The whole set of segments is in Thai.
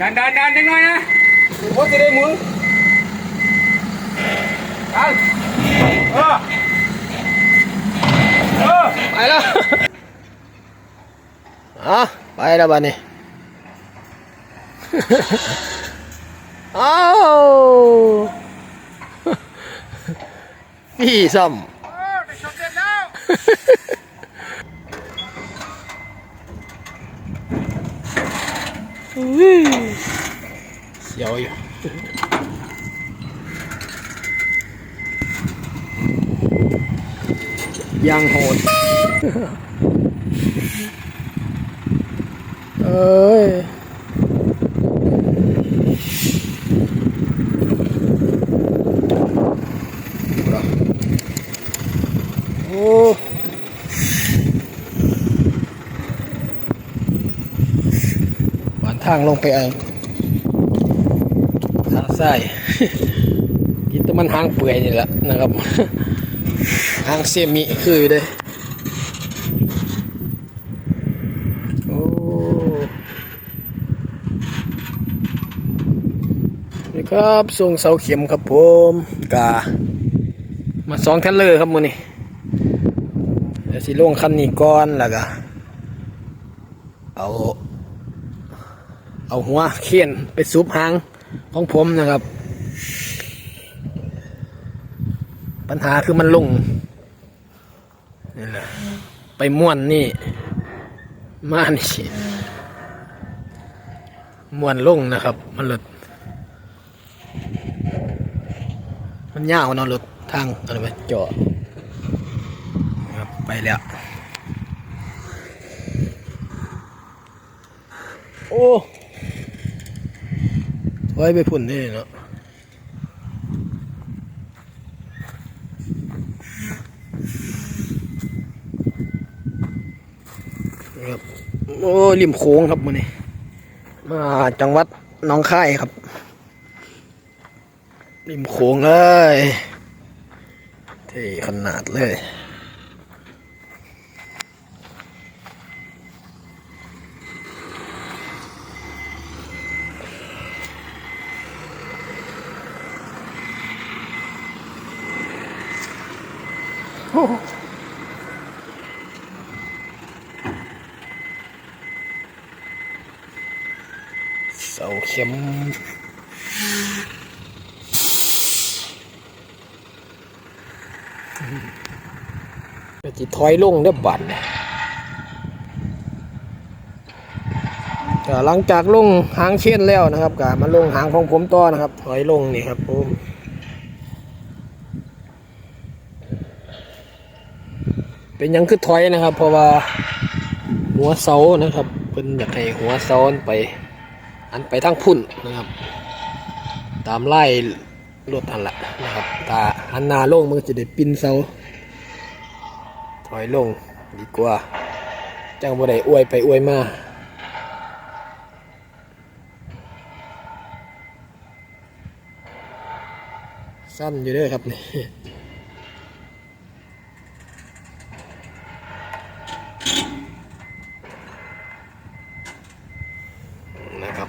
ดันดันดันจังหน่อยนะโอ้จะได้หมุน ดันเออเออ ไปแล้วอะไปแล้วบ้านี้ อ้าว พี่ซ่อม โอ้ได้ชมเด็ดแล้ว เสียวอยู่ยังโหด เอ้ย โอ้หวาน ทางลงไปเองทางซ้ายกินแต่มันหางเปื่อยนี่แหละนะครับหางเซมิคืออยู่เด้โอ้นี่ครับทรงเสาเข็มครับผมกามาสองทันเลยครับมือนี่เดี๋ยวสิลงคันนี้ก่อนแล้วก็เอา เอาหัวเขียนไปซุปหางของผมนะครับ ปัญหาคือมันลงนี่แหละไปม่วนนี่มานี่ม่วนลงนะครับ มันหลุดมันยาวเนาะรถทางอะไรไปจอดครับไปแล้วโอ้ ไว้ไปพุ่นนี่เนาะครับโอ้ริมโค้งครับมันนี่มาจังหวัดน้องค่ายครับ ริมโค้งเลยเท่ขนาดเลย ข็มก็จะถอยลงเด้อบัดเนี่ยหลังจากลงหางเช่นแล้วนะครับก็มาลงหางของผมต่อนะครับ ถอยลงนี่ครับผมเป็นยังคือถอยนะครับ เพราะว่าหัวเสานะครับเป็นอยากให้หัวเสาอันไป อันไปทางพุ่นนะครับ ตามไล่รถอันละนะครับตาหันน้าลงมันจะได้ปินเสาถอยลงดีกว่า จังบ่ได้อวยไปอวยมาสั้นอยู่เด้วยครับนี่ นะครับ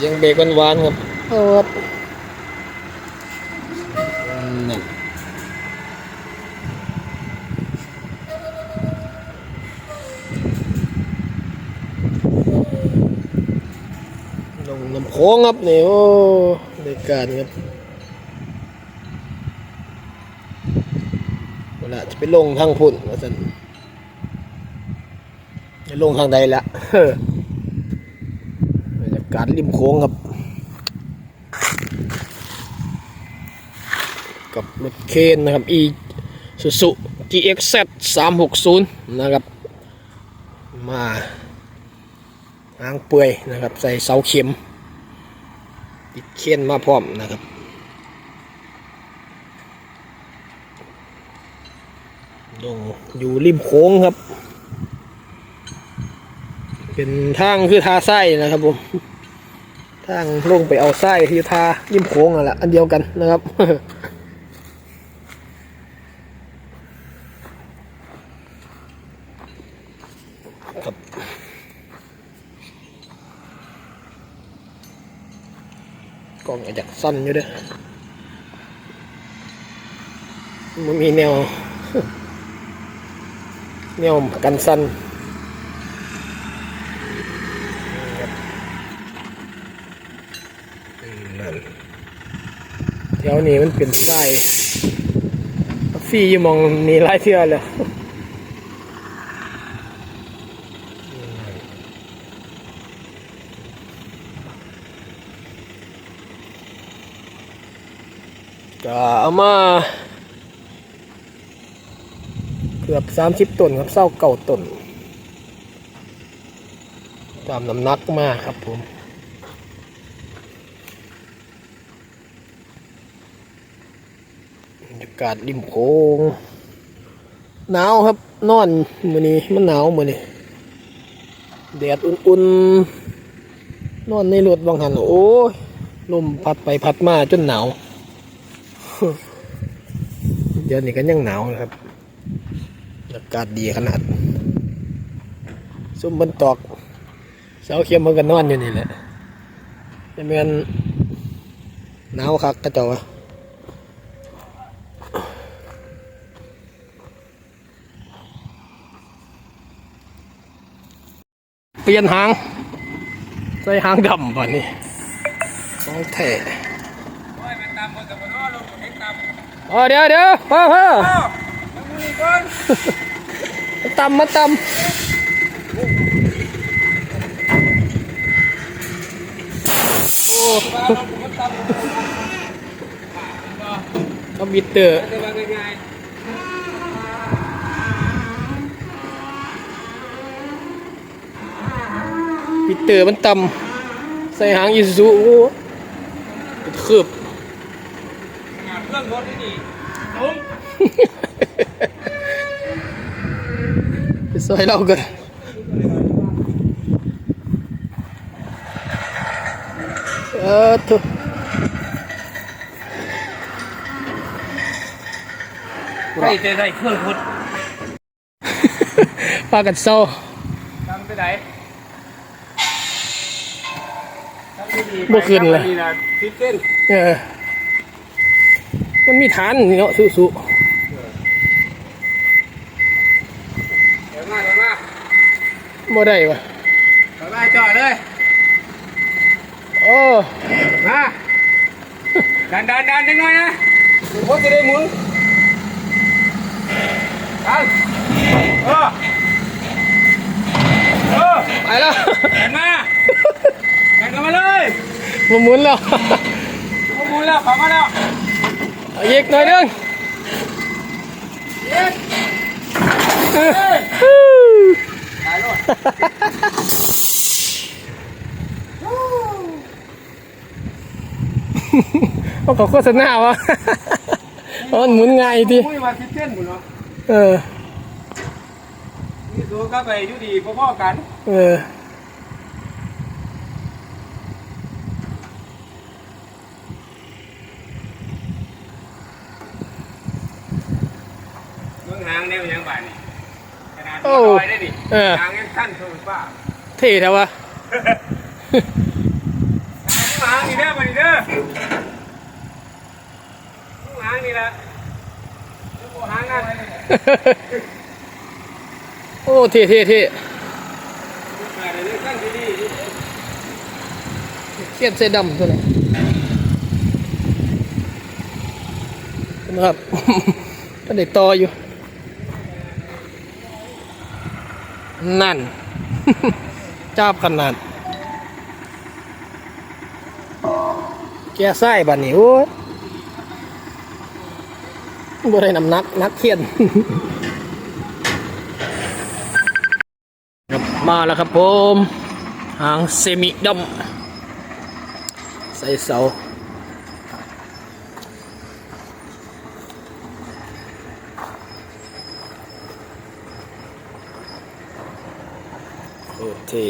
สียวอยู่อุ้ยเบรกกันหวานเสียงเบรกกันหวานครับครับหนึ่งลงน้ำโค้งครับนี่โอ้ในการครับเวลาจะไปลงทางพุ่นว่าสันจะลงทางใดละบรรยา กาศริมโค้งครับ กับรถเคนนะครับ e สุสุ GXZ 360 นะครับ มาหางเปื่อยนะครับ ใส่เสาเข็ม ติดเขียนมาพร้อมนะครับลงอยู่ริมโค้งครับ เป็นทางคือทาไส้นะครับผม ทางลงไปเอาไส้ที่ทาริมโค้งนั่นแหละอันเดียวกันนะครับกล้องอาจจะสั้นอยู่ด้วยมันมีแนว แนวกันสั้น วนี้มันเป็นไส้ฟรีอยู่มองมีหลายเทื่อเลยก็เอามา เกือบสามสิบต้นครับเศร้าเก่าต้นตามน้ำหนักมากครับผมบรรยากาศริมโขงหนาวครับ นอนมือนี้มันหนาวมือนี้แดดอุ่นๆ นอนในรถบางหันโอ้ยลมพัดไปพัดมาจนหนาวเดี๋ยวนี้ก็ยังหนาวนะครับอากาศดีขนาดซุ่มบนตอกเสาเขียมมันก็นอนอยู่นี่แหละจะเป็นหนาวคักกระจ้า เปลี่ยนหาง ใส่หางดำป่ะนี่ของแท้โอ้เดี๋ยวเดี๋ยวพ่อพ่อเอ้ามันมีคนมาตำมาตำโอ้มก็บิดเตอร์ ตอร์มันตำใส่หางอีซูโอ้เป็นคืบๆงานเรื่องรถนี่นี่ลุงไปซอยเรากันเออทุใส่ใจใส่เครื่องพุดพากันเศร้าทำไปไหน บ่ขึ้นเลย นี่นะทิศเส้นเออ มันมีฐานนี่เนาะสุสุเดี๋ยวมาเดี๋ยวมาบ่ได้วะเดี๋ยวมาจอดเลย โอ้มาดันดันดันจังหน่อยนะหลวงพ่อจะได้หมุนดันเออเออไปแล้วแขนมาแขน กันมาเลยมาหมุนแล้วข้อมูลแล้วขอมาแล้วเอาอีกหน่อยหนึงเย็ดเออตายรถเอาเขาโฆษณาวะเอามันหมุนง่ายทีมุ้ยว่าทิศเส้นบุญเนาะเออนี่ตัวก็ไปอยู่ดีพ่อๆกัน เออ เมืองหางแนวยังบ่ายนี่ขนาดโอ้นี้ลอยได้ดิเออหางยังขั้นสูงป้าเท่แท้วะ หางนี่เด้อมานี่เด้อหางนี่ละหางงานโอ้เท่เท่เท่แต่เดี๋ยวนี้ขั้นที่ดีเขียนเส้ดำตัวไหนนะครับ ก็ได้ต่ออยู่ นั่นจ้าบขนาด แกไส้บัดนี้โอ้ยบ่ได้น้ำนักนักเขียนครับมาแล้วครับผม หางเซมิดำใส่เสา โอเค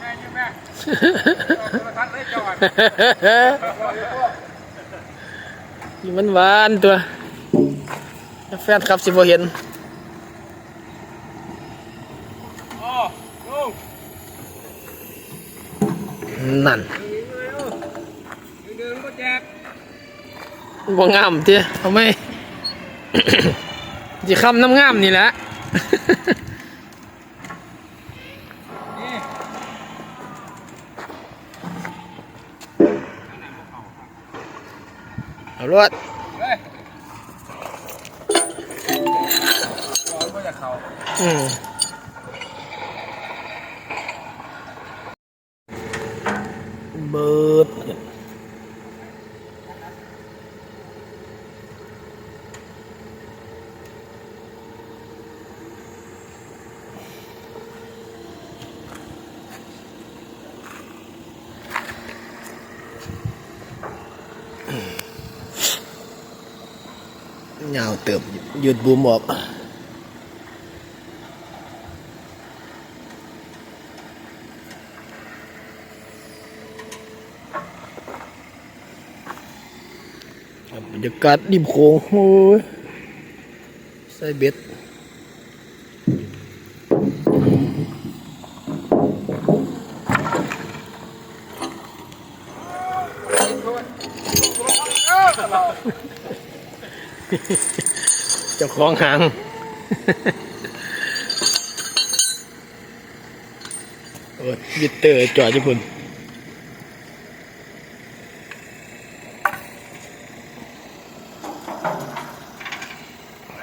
แม่ยิ้มแม่โทรทัศน์เลนี่มันหวานตัวแฟนครับสิบ่เห็นนั่นเดินก็แจกบ่งามเตี้ยเอาไหม สิคำน้ำงามนี่แหละนี่เอารวดเฮ้ยร้อนก็จะเข่าอืมเบิดยาวเติบ หยุดบูมออกครับบรรยากาศริมโขงโอ้ยใส่เบ็ด เจ้องหางโอ้ยบิดเตอร์จอดญี่ปุ่น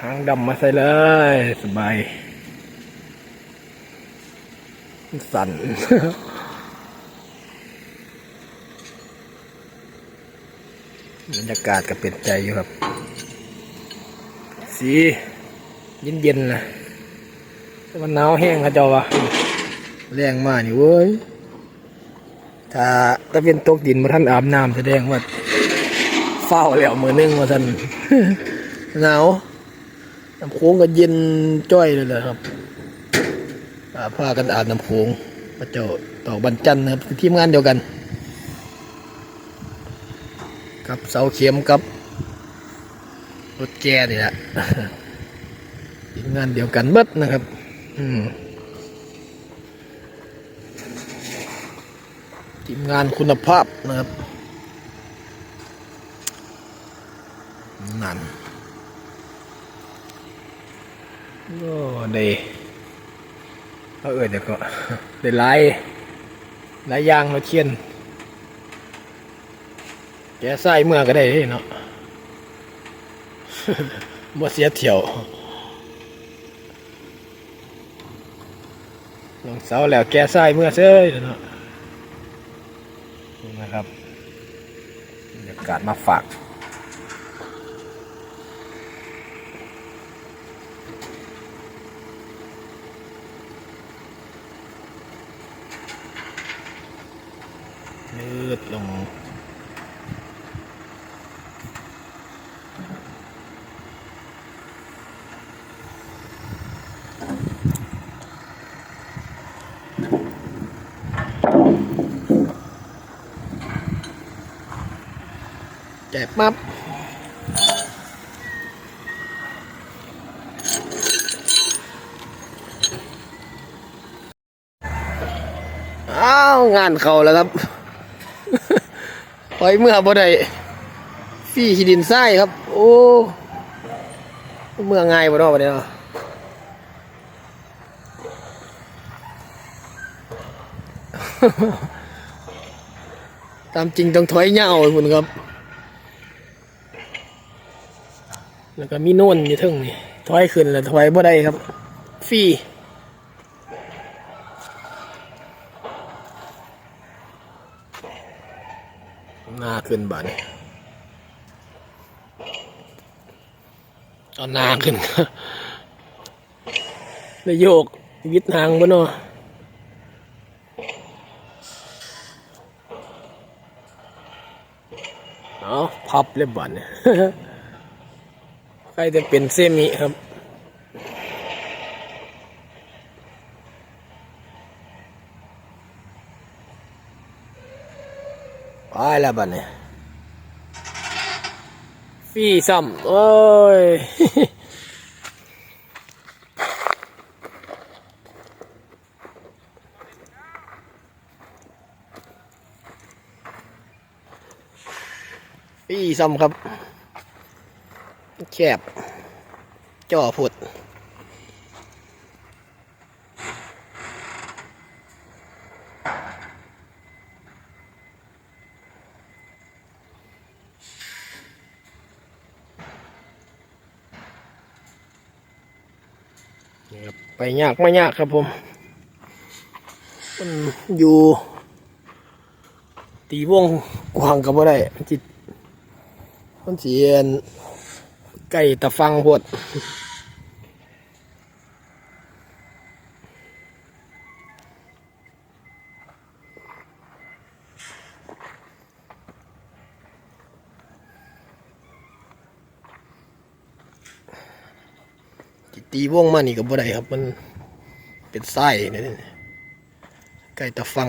หางดำมาใส่เลย สบาย สั่นบรรยากาศก็เป็นใจอยู่ครับ สีเย็นเย็นๆนะมันหนาวแห้งครับเจ้าวะแรงมากนี่เว้ย ถ้าตะเป็นตกดินมาท่านอาบน้ำแสดงว่าเฝ้าแล้วมือนึงมาท่านหนาวน้ำโค้งก็เย็นจ้อยเลยแหละครับอ่ากันอาบน้ำโค้งพระเจ้าต่อบันจันนะครับทีมงานเดียวกัน กับเสาเข็มกับ รถแกนี่แหละทีมงานเดียวกันเบิดนะครับ อืมทีมงานคุณภาพนะครับ นั่นโอ้ได้เอาเอ่ยเดี๋ยวก็ได้หลายลายยางเราเชียนแกใส่เมื่อก็ได้เด้เนาะ บ่เสียเที่ยวลงเสาแล้วแกใส่เมื่อเซ้ยเนาะนี่นะครับบรรยากาศมาฝากยืดลง แจกปั๊บอ้าวงานเขาแล้วครับปล่อยเมื่อบ่ได้ฟี่ขีดินทรายครับ โอ้ เมื่อง่ายบ่เนาะบัดนี้เนาะตามจริงต้องถอยเหย้าคุณครับ แล้วก็มีโน่นอยู่ทึ่งนี่ถอยขึ้นแล้วถอยบ่ได้ครับ ฟรีหน้าขึ้นบานเอาหน้าขึ้นได้โยกวิดหางบ่เนาะเอาพับเลยบัดเนี่ย ใครจะเป็นเซมิครับไปแล้วบัดเนี่ยฟี่ซ้ำโอ้ยฟี่ซ้ำครับ แคบจ่อผุดไปยากไม่ยากครับผม มันอยู่ ตีวงกว้างกับว่าได้มันจิมันเสียน ไก่ตะฟังพดตีวงมานี่กับบ่ได้ครับ มันเป็นไส้นี่ไก่ตะฟัง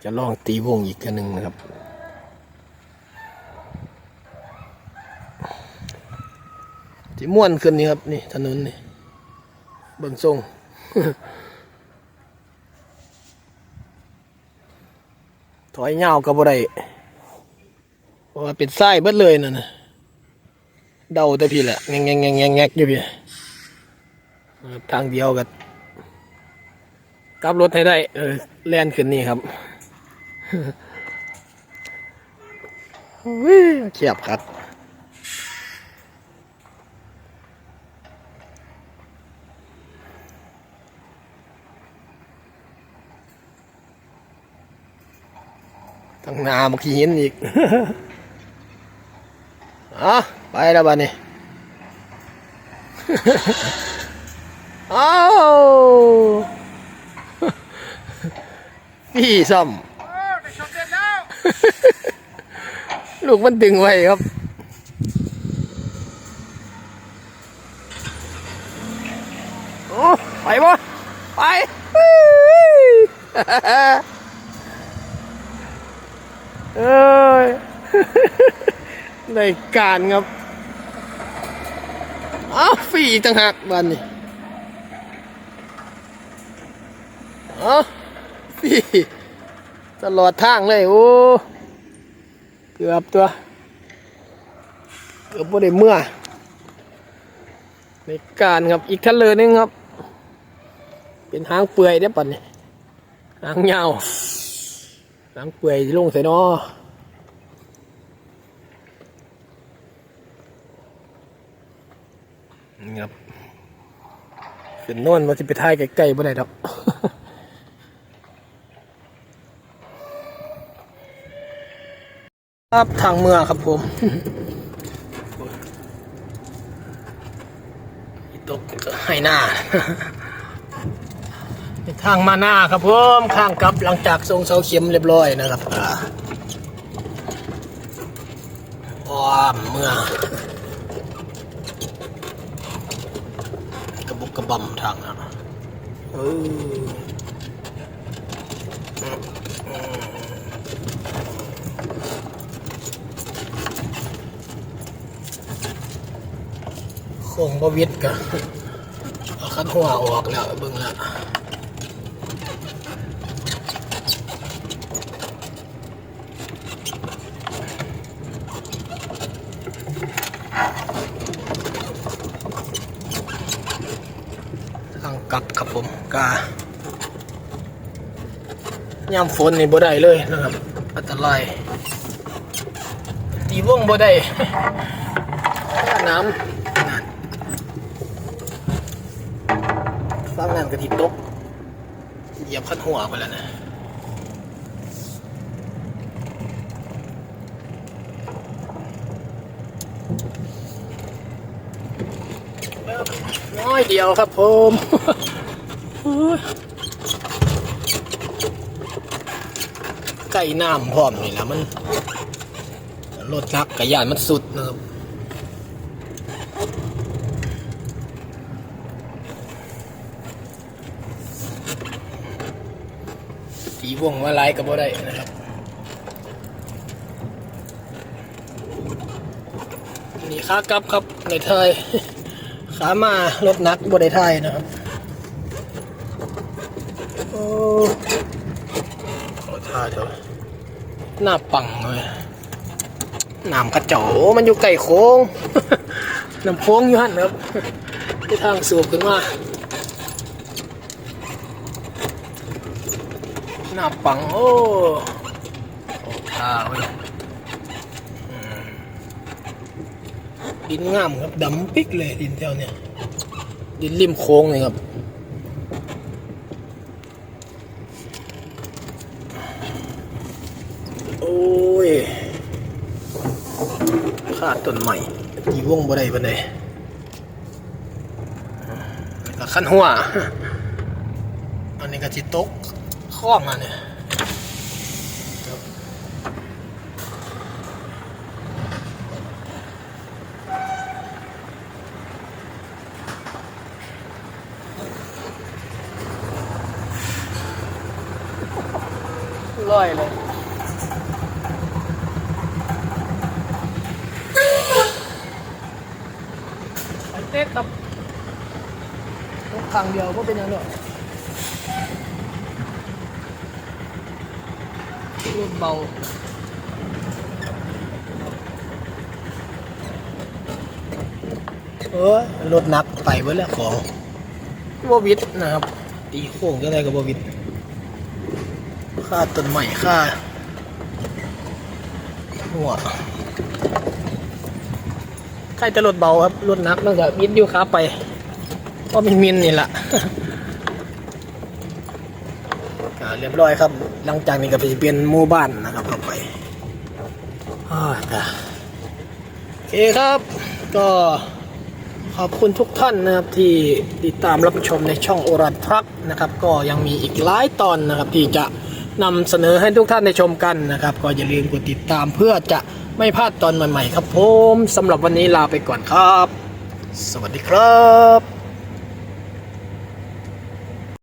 ยวจะลองตีวงอีกกันหนึ่งนะครับ ที่ม่วนขึ้นนี่ครับนี่ถนนนี่เบิ่งทรงถอยเงากับบ่ได้เพราะว่าเป็นไส้เบิดเลยนั่นนะเดาแต่พี่แหละแงงแงงแงงแงงแงกอยู่พี่ทางเดียวกันกลับรถให้ได้เออแล่นขึ้นนี่ครับ เขียบครับตั้งนามาขี้หินอีกอะไปแล้วบ้านี้อ้าวพี่ซ่อม โอ้ได้ชมเด็ดแลูกมันดึงไว้ครับ โอ้ไปบ่ไปเอ้ยได้การครับอ้าวฟรีอีกต่างหากบ้านนี้อ้าวฟรี ตลอดทางเลยโอ้เกือบตัว เกือบบ่ได้เมื่อ ในการครับอีกทันเลยนึงครับ เป็นหางเปื่อยเด้ปันนี่หางยาวหางเปื่อยลงใส่นอครับขึ้นน่นมาที่ไปท้ายใกล้ๆบ่ได้ดอก ครับทางเมืองครับผมตกให้หน้าเป็นทางมาหน้าครับผมข้างกลับหลังจากทรงเสาเข็มเรียบร้อยนะครับอ่าอ้อมเมืองกระบุกกระบำทางนะเออ ค งบวิดกันเอาคันหัวออกแล้วเบิ่งแล้วทางกลับครับผมกายามฝนนี่บ่ได้เลยนะครับ อันตรายตีวงบ่ได้น้ำนั่น ฟังน้ำกะทิตกเหยียบขั้นหัวไปแล้วนะน้อยเดียวครับผมโอ้ยไก่น้ำพร้อมนี่แหละมันรถนักกระยานมันสุดนะครับ ตีวงว่าไรกับบ่ได้นะครับนี่ขากลับครับในไทยขามารถนักบ่ได้ไทยนะครับโอ้ท่าเถอะหน้าปังเลยน้ำกระเจามันอยู่ไก่โค้งน้ำโค้งอยู่หันครับที่ทางสูบขึ้นมา หน้าปัง โอ้ขอท่าเว้ยอืมดินงามครับดำปิกเลยดินแถวเนี้ยดินริมโค้งเลยครับโอ้ยขาดต้นใหม่ยีวงบ่ได้บ่ได้แล้วขั้นหัว อันนี้ก็จิตก ข้อมาเนี่ยลอยเลยไปเต๊กกับรถทางเดียวก็เป็นอย่างเดียวรถ เบาเออรถนักไปเบิดแล้วของบวิดนะครับ ตีโค้งยังไงกับบวิดค่าต้นใหม่ค่าหัวใครจะรถเบาครับรถนักมันก็มิดอยู่ครับไป ก็มีมินนี่แหละ เรียบร้อยครับ หลังจากนี้ก็จะเป็นหมู่บ้านนะครับลงไปอ่าจ้ะโอเคครับ ก็ขอบคุณทุกท่านนะครับที่ติดตามรับชมในช่องโอรันทรัคนะครับ ก็ยังมีอีกหลายตอนนะครับ ที่จะนำเสนอให้ทุกท่านได้ชมกันนะครับ ก็อย่าลืมกดติดตามเพื่อจะไม่พลาดตอนใหม่ๆ ครับผมสำหรับวันนี้ลาไปก่อนครับ สวัสดีครับ